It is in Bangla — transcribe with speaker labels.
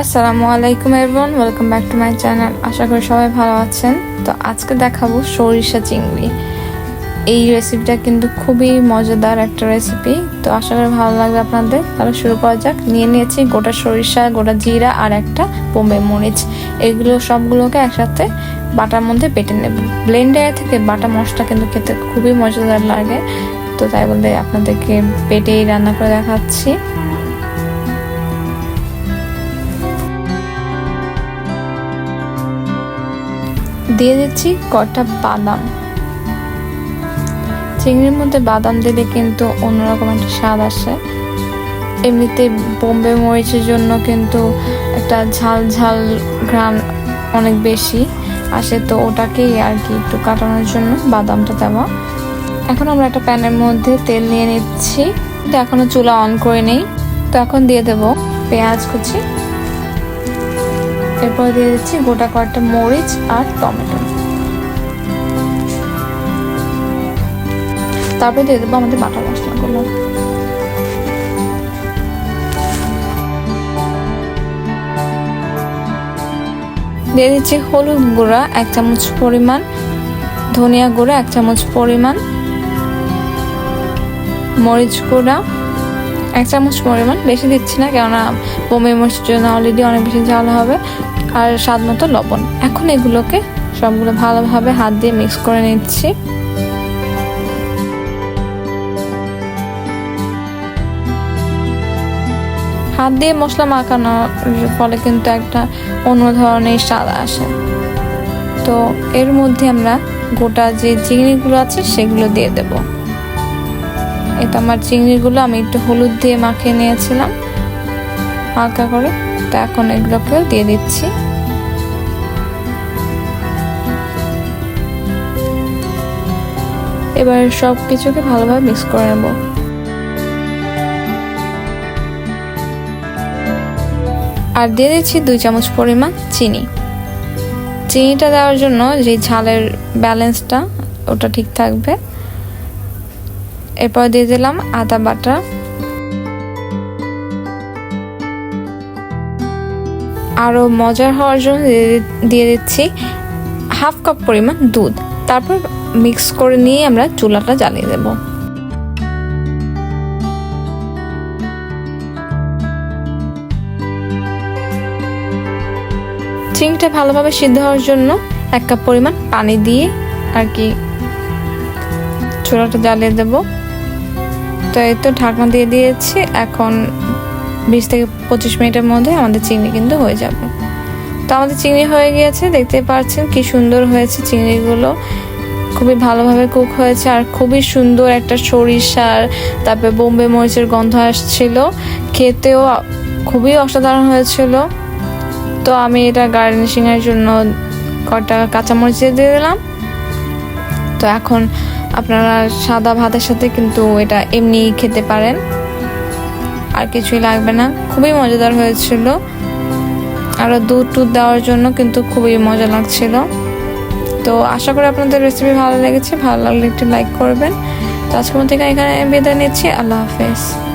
Speaker 1: আসসালামু আলাইকুম everyone welcome back to my channel আশা করি সবাই ভালো আছেন। তো আজকে দেখাবো সরিষা চিংড়ি। এই রেসিপিটা কিন্তু খুবই মজাদার একটা রেসিপি তো আশা করি ভালো লাগবে আপনাদের। তাহলে শুরু করা যাক। নিয়ে নিয়েছি গোটা সরিষা, গোটা জিরা আর একটা বোম্বে মরিচ। এগুলো সবগুলোকে একসাথে বাটার মধ্যে বেটে নেব। ব্লেন্ডার থেকে বাটা মশলা কিন্তু খেতে খুবই মজাদার লাগে। তো তাই বলে আপনাদেরকে পেটেই রান্না করে দেখাচ্ছি। দিয়ে দিচ্ছি কটা বাদাম। চিংড়ির মধ্যে বাদাম দিলে কিন্তু অন্যরকম একটা স্বাদ আসে। এমনিতে বোম্বে মরিচের জন্য কিন্তু একটা ঝাল ঝাল ঘ্রাণ অনেক বেশি আসে, তো ওটাকেই আর কি একটু কাটানোর জন্য বাদামটা দেওয়া। এখন আমরা একটা প্যানের মধ্যে তেল নিয়ে নিচ্ছি। এখনও চুলা অন করে নেই। তো এখন দিয়ে দেব পেঁয়াজ কুচি। এরপর দিয়ে দিচ্ছি গোটা কয়েকটা মরিচ আর টমেটো। তারপরে দিয়ে দেবো আমাদের বাটা মশলাগুলো। দিয়ে দিচ্ছি হলুদ গুঁড়া, এক চামচ পরিমাণ। ধনিয়া গুঁড়া, এক চামচ পরিমাণ। মরিচ গুঁড়া এক চামচ পরিমাণ বেশি দিচ্ছি না, কেননা বোম্বে মরিচের জন্য অলরেডি অনেক বেশি ঝাল হবে। আর স্বাদ মতো লবণ। এখন এগুলোকে সবগুলো ভালোভাবে হাত দিয়ে মিক্স করে নিচ্ছি। হাত দিয়ে মশলা মাখানোর ফলে কিন্তু একটা অন্য ধরনের স্বাদ আসে। তো এর মধ্যে আমরা গোটা যে চিংড়িগুলো আছে, সেগুলো দিয়ে দেব। এটা আমার চিংড়িগুলো, আমি একটু হলুদ দিয়ে মাখিয়ে নিয়েছিলাম। হালকা করে। তো এখন এগুলোকেও দিয়ে দিচ্ছি। এবার সব কিছুকে ভালোভাবে মিক্স করে নেব। আর দিয়ে দিচ্ছি দুই চামচ পরিমাণ চিনি। চিনিটা দেওয়ার জন্য যে ঝালের ব্যালেন্সটা, ওটা ঠিক থাকবে। এরপর দিয়ে দিলাম আদা বাটা। আরও মজার হওয়ার জন্য দিয়ে দিচ্ছি হাফ কাপ পরিমাণ দুধ। তারপর মিক্স করে নিয়ে আমরা চুলাটা জ্বালিয়ে দেব। চিংড়িটা ভালোভাবে সিদ্ধ হওয়ার জন্য এক কাপ পরিমাণ পানি দিয়ে আর কি চুলাটা জ্বালিয়ে দেব। তো এই তো ঢাকনা দিয়ে দিয়েছি। এখন বিশ থেকে পঁচিশ মিনিটের মধ্যে আমাদের চিংড়ি কিন্তু হয়ে যাবে। তো আমাদের চিংড়ি হয়ে গিয়েছে, দেখতে পাচ্ছেন কি সুন্দর হয়েছে চিংড়িগুলো খুবই ভালোভাবে কুক হয়েছে আর খুবই সুন্দর একটা সরিষার, তারপরে বোম্বে মরিচের গন্ধ আসছিল। খেতেও খুবই অসাধারণ হয়েছিল। তো আমি এটা গার্নিশিংয়ের জন্য কটা কাঁচামরিচ দিয়ে দিলাম। তো এখন আপনারা সাদা ভাতের সাথে কিন্তু এটা এমনি খেতে পারেন। আর কিছুই লাগবে না। খুবই মজাদার হয়েছিল। আরও দুধ টুধ দেওয়ার জন্য কিন্তু খুবই মজা লাগছিল। তো আশা করি আপনাদের রেসিপি ভালো লেগেছে। ভালো লাগলে একটু লাইক করবেন। তো আজকের মধ্যে এখানে বিদায় নিচ্ছি। আল্লাহ হাফেজ।